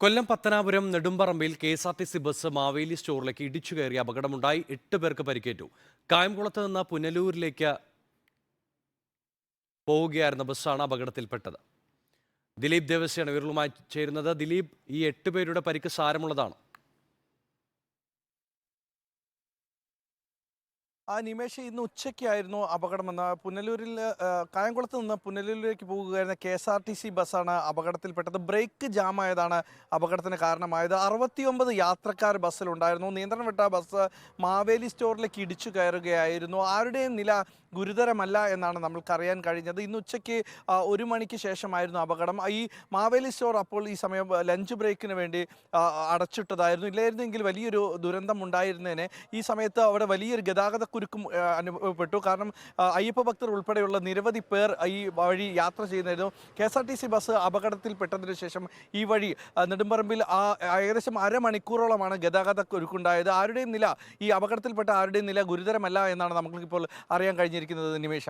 കൊല്ലം Pathanapuram Nedumparambil K S R T C bus Maveli സ്റ്റോറിലേക്ക് ഇടിച്ചു കയറി അപകടമുണ്ടായി. എട്ട് പേർക്ക് പരിക്കേറ്റു. കായംകുളത്ത് നിന്ന് പുനലൂരിലേക്ക് പോവുകയായിരുന്ന ബസ്സാണ് അപകടത്തിൽപ്പെട്ടത്. ദിലീപ് ദേവസ്യാണ് ഇവരുമായി ചേരുന്നത്. ദിലീപ് ഈ എട്ട് പേരുടെ പരിക്ക് സാരമുള്ളതാണ്. ആ നിമേഷ് ഇന്ന് ഉച്ചയ്ക്കായിരുന്നു അപകടമെന്ന്. പുനലൂരിൽ കായംകുളത്ത് നിന്ന് പുനലൂരിലേക്ക് പോകുകയായിരുന്ന K S R T C ബസ്സാണ് അപകടത്തിൽപ്പെട്ടത്. ബ്രേക്ക് ജാമായതാണ് അപകടത്തിന് കാരണമായത്. അറുപത്തിയൊമ്പത് യാത്രക്കാർ ബസ്സിലുണ്ടായിരുന്നു. നിയന്ത്രണം വിട്ട ബസ് മാവേലി സ്റ്റോറിലേക്ക് ഇടിച്ചു കയറുകയായിരുന്നു. ആരുടെയും നില ഗുരുതരമല്ല എന്നാണ് നമ്മൾക്കറിയാൻ കഴിഞ്ഞത്. ഇന്ന് ഉച്ചയ്ക്ക് ഒരു മണിക്ക് ശേഷമായിരുന്നു അപകടം. ഈ മാവേലി സ്റ്റോർ അപ്പോൾ ഈ സമയം ലഞ്ച് ബ്രേക്കിന് വേണ്ടി അടച്ചിട്ടതായിരുന്നു. ഇല്ലായിരുന്നെങ്കിൽ വലിയൊരു ദുരന്തം ഉണ്ടായിരുന്നേനെ. ഈ സമയത്ത് അവിടെ വലിയൊരു ഗതാഗത കുരുക്കും അനുഭവപ്പെട്ടു. കാരണം അയ്യപ്പ ഭക്തർ ഉൾപ്പെടെയുള്ള നിരവധി പേർ ഈ വഴി യാത്ര ചെയ്യുന്നതായിരുന്നു K S R T C bus അപകടത്തിൽപ്പെട്ടതിന് ശേഷം ഈ വഴി നെടുമ്പറമ്പിൽ ആ ഏകദേശം അരമണിക്കൂറോളമാണ് ഗതാഗത കുരുക്കുണ്ടായത്. ആരുടെയും നില ഈ അപകടത്തിൽപ്പെട്ട ആരുടെയും നില ഗുരുതരമല്ല എന്നാണ് നമുക്കിപ്പോൾ അറിയാൻ കഴിഞ്ഞിരിക്കുന്നത് നിമേഷ.